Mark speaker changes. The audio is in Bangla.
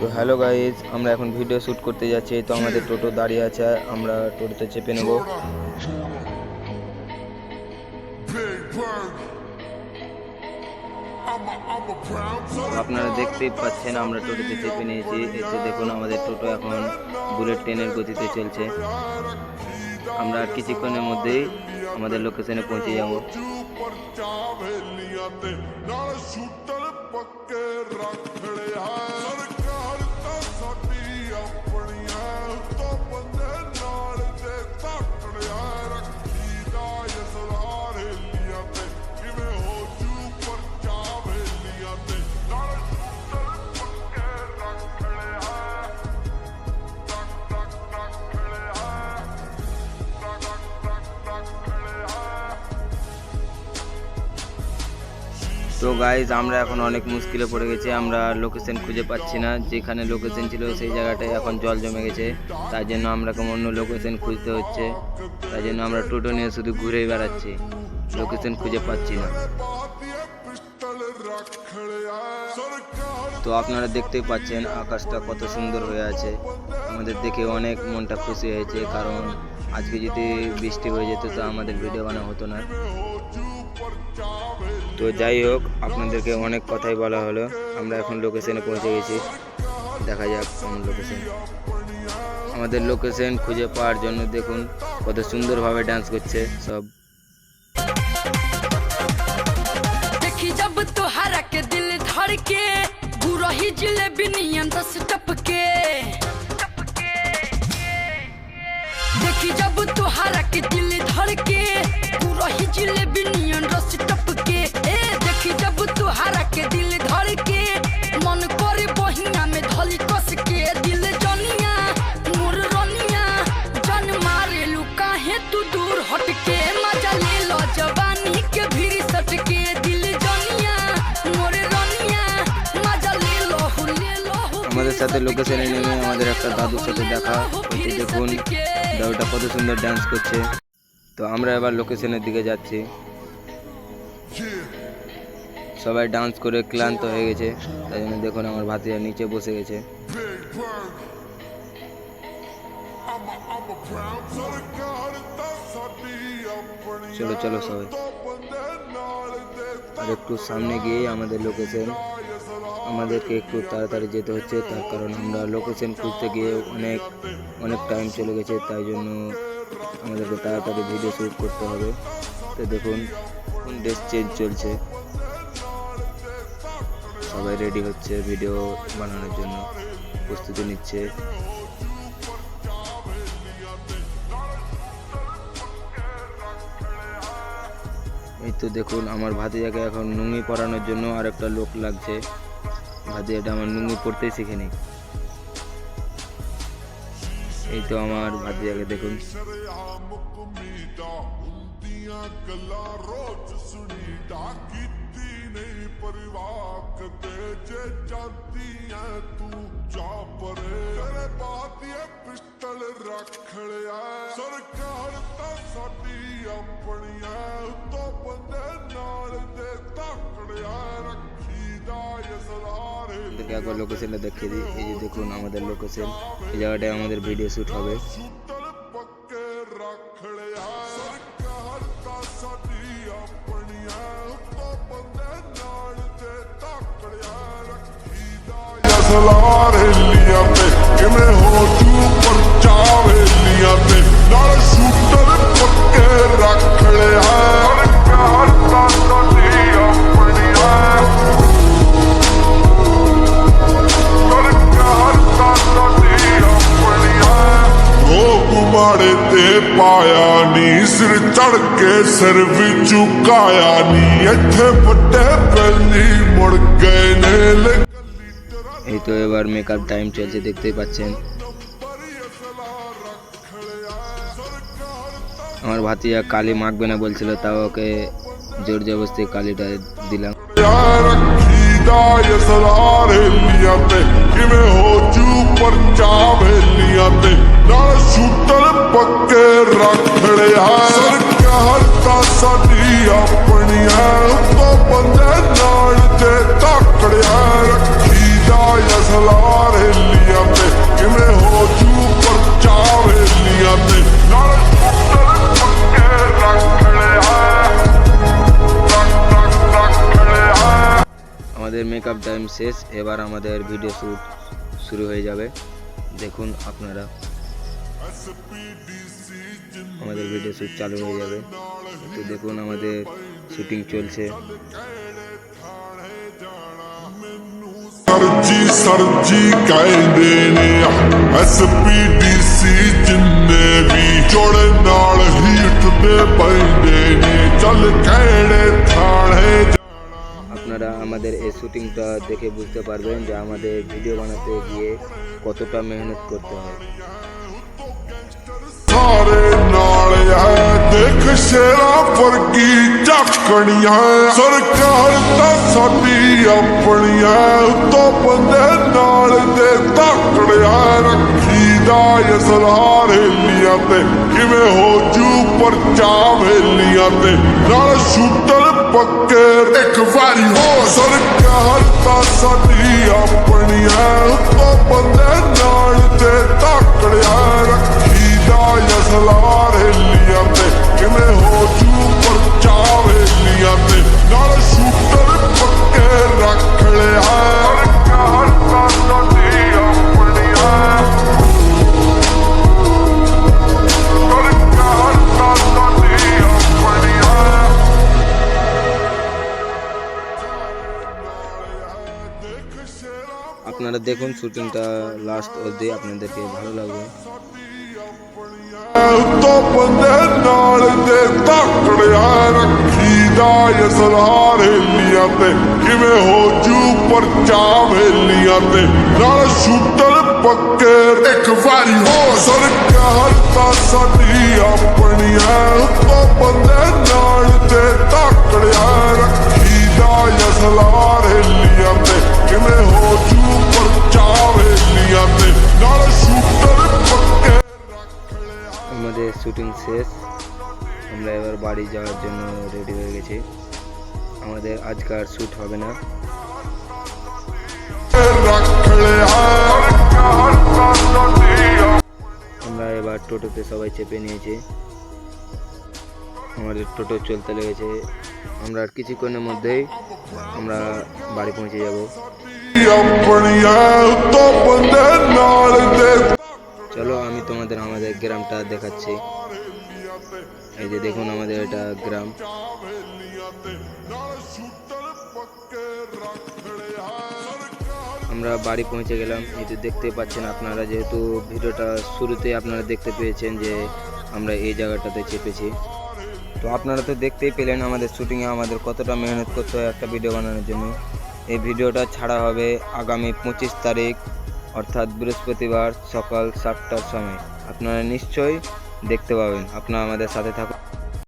Speaker 1: তো হ্যালো গাইজ আমরা এখন ভিডিও শ্যুট করতে যাচ্ছি তো আমাদের টোটো দাঁড়িয়ে আছে আমরা টোটোতে চেপে নেব আপনারা দেখতেই পাচ্ছেন আমরা টোটোতে চেপে নিয়েছি এতে দেখুন আমাদের টোটো এখন বুলেট ট্রেনের গতিতে চলছে আমরা আর কিছুক্ষণের মধ্যেই আমাদের লোকেশনে পৌঁছে যাব
Speaker 2: ਚਾਵੇਲੀਆਂ ਤੇ ਨਾਲ ਸ਼ੂਟਰ ਪੱਕੇ ਰੱਖ
Speaker 1: তো গাইজ আমরা এখন অনেক মুশকিলে পড়ে গেছি, আমরা লোকেশন খুঁজে পাচ্ছি না। যেখানে লোকেশন ছিল সেই জায়গাটায় এখন জল জমে গেছে। তার জন্য আমরা কেমন অন্য লোকেশন খুঁজতে হচ্ছে। তার জন্য আমরা টোটো নিয়ে শুধু ঘুরেই বেড়াচ্ছি। লোকেশন খুঁজে পাচ্ছি না। তো আপনারা দেখতেই পাচ্ছেন, আকাশটা কত সুন্দর হয়ে আছে। আমাদের দেখে অনেক মনটা খুশি হয়েছে, কারণ আজকে যদি বৃষ্টি হয়ে যেত, তো আমাদের ভিডিও বানা হতো না। তো যাই হোক, আপনাদেরকে অনেক কথাই বলা হলো। আমরা এখন লোকেশনে পৌঁছে গেছি। দেখা যাক কোন লোকেশন আমাদের লোকেশন খুঁজে পাওয়ার জন্য দেখুন, কত সুন্দরভাবে ডান্স করছে সব।
Speaker 3: দেখি যাব তো হারাকে, দিল ধড়কে বুড়ো হিজলে বিনিয়ন দশ টপকে देखी जब तुहरा के दिल धड़ के बुरा ही जिलेबी नियन रस टपके ए देखी जब तुहरा के दिल धड़ के मन करे बहिया में धली कस के दिल जनिया मोर रनिया जन मारे लुका है तू दूर हट के मजा ले लो जवानी के भीड़ सट के दिल जनिया मोर रनिया मजा ले लो हु ले लो हु
Speaker 1: আমাদের সাথে লোকেশনে নেমে আমাদের একটা দাদুর সাথে দেখা এতে তো ওটা কত সুন্দর ডান্স করছে। তো আমরা এবার লোকেশনের দিকে যাচ্ছি। সবাই ডান্স করে ক্লান্ত হয়ে গেছে। তাই জন্য দেখুন আমার ভাতিজা নিচে বসে গেছে। চলো চলো সবাই। আর একটু সামনে গিয়ে আমাদের লোকেশন আমাদেরকে একটু তাড়াতাড়ি যেতে হচ্ছে, তার কারণ আমরা লোকেশন খুঁজতে গিয়ে অনেক অনেক টাইম চলে গেছে, তাই জন্য আমাদেরকে তাড়াতাড়ি ভিডিও শ্যুট করতে হবে। তো দেখুন ড্রেস চেঞ্জ চলছে। সবাই রেডি হচ্ছে ভিডিও বানানোর জন্য, প্রস্তুতি নিচ্ছে। এই তো দেখুন, আমার ভাতিজাকে এখন নুঙ্গি পরানোর জন্য আরেকটা লোক লাগছে। ভাতিজাটা আমার নুঙ্গি পরতেই শিখেনি এই তো আমার ভাতিজাকে দেখুন
Speaker 2: ਸ਼ਰਿਆਮ ਕੁਮੀਦਾ ਹੁੰਦੀਆਂ ਗੱਲਾਂ ਰੋਜ਼ ਸੁਣੀਦਾ ਕੀਤੀ
Speaker 1: আপনাদেরকে একবার লোকেশনটা দেখিয়ে দিই। এই যে দেখুন আমাদের লোকেশন এই জায়গাটায় আমাদের ভিডিও শ্যুট হবে।
Speaker 2: so long. ਸਿਰ ਚੜ ਕੇ ਸਿਰ ਵੀ ਝੁਕਾਇਆ ਨੀ ਇੱਥੇ ਵੱਡੇ ਪਹਿਲੀ ਮੁੜ ਗਏ ਨੇ ਲੇਕਿਨ
Speaker 1: এই তো এবার মেকআপ টাইম চলছে দেখতেই পাচ্ছেন আমার ভাতিজা কালি মাখবে না বলছিল তাও ওকে জোর জবরদস্তি কালিটা দিলাম
Speaker 2: ਰੱਖੀਦਾ ਯਸਰਾਰ ਹੀਲੀਆਂ ਤੇ ਕਿਵੇਂ ਤਾਂ ਸਾਡੀ ਆਪਣੀ ਐ ਤੋਂ ਬੰਦੇ ਨਾਲ ਤੇ ਤਾਕੜਿਆ ਰੱਖੀ ਦਾ ਅਸਲਾਰ ਲੀਆਂ ਤੇ ਕਿਵੇਂ ਹੋ ਜੂ ਪਰਚਾਰ ਲੀਆਂ ਤੇ ਨਾਲ আমাদের
Speaker 1: মেকআপ টাইম শেষ এবার আমাদের ভিডিও শ্যুট শুরু হয়ে যাবে দেখুন আপনারা আমাদের ভিডিও শ্যুট চালু হয়ে যাবে তো দেখুন আমাদের শুটিং চলছে
Speaker 2: ਸਰਜੀ ਸਰਜੀ ਕਹਿੰਦੇ ਨੇ ਐਸਪੀਡੀਸੀ ਜਿੰਨੇ ਵੀ ਜੋੜੇ ਨਾਲ ਹੀ ਉੱਠਦੇ ਪੈਂਦੇ ਨੇ ਚੱਲ ਕਿਹੜੇ ਥਾਣੇ
Speaker 1: আপনারা আমাদের এই শুটিংটা দেখে বুঝতে পারবেন যে আমাদের ভিডিও বানাতে গিয়ে কতটা মেহনত করতে হয়
Speaker 2: ਸਾਰੇ ਨਾਲ ਦੇਖ ਸ਼ੇਰਾ ਵਰਗੀ ਝਾਕਣੀਆਂ। ਸਰਕਾਰ ਤਾਂ ਸਾਡੀ ਆਪਣੀ ਹੈ ਉਤੋਂ ਬੰਦੇ ਨਾਲ ਦੇ ਧਾਕੜਿਆ ਰੱਖੀ ਦਾ ਅਸਲਾਰ ਹੇਲੀਆਂ ਤੇ। ਕਿਵੇਂ ਹੋ ਜੂ ਪਰਚਾ ਵੇਲੀਆਂ ਤੇ। ਨਾਲ ਸ਼ੂਟਰ ਪੱਕੇ ਇੱਕ ਵਾਰੀ ਹੋ। ਸਰਕਾਰ ਤਾਂ ਸਾਡੀ ਆਪਣੀ ਹੈ ਉਤੋਂ ਬੰਦੇ ਨਾਲ ਦੇ
Speaker 1: আপনারা দেখুন শুটিংটা লাস্ট অবধি আপনাদেরকে ভালো লাগবে।
Speaker 2: तो बंदे नाल दे तकड़िया रखी दाय सरार हेलियाँ ते किवें हो जू पर चाव हेलियाँ ते नाल शूटर पक्के, एक बारी हो, सरकार
Speaker 1: ता শ্যুটিং শেষ। আমরা এবার বাড়ি যাওয়ার জন্য রেডি হয়ে গেছি। আমাদের আজকার শ্যুট হবে না। আমরা এবার টোটোতে সবাই চেপে নিয়েছি। আমাদের টোটো চলতে লেগেছে। আমরা আর কিছুক্ষণের মধ্যেই আমরা বাড়ি পৌঁছে যাব। চলো আমি তোমাদের আমাদের গ্রামটা দেখাচ্ছি। এই যে দেখুন আমাদের এটা গ্রাম। আমরা বাড়ি পৌঁছে গেলাম। এই যে দেখতে পাচ্ছেন আপনারা, যেহেতু ভিডিওটা শুরুতে আপনারা দেখতে পেয়েছেন যে আমরা এই জায়গাটাতে চেপেছি। তো আপনারা তো দেখতেই পেলেন আমাদের শুটিংয়ে আমাদের কতটা মেহনত করতে হয় একটা ভিডিও বানানোর জন্য। এই ভিডিওটা ছাড়া হবে আগামী পঁচিশ তারিখ অর্থাৎ বৃহস্পতিবার সকাল সাতটার সময়। আপনারা নিশ্চয়ই দেখতে পাবেন। আপনারা আমাদের সাথে থাকুন।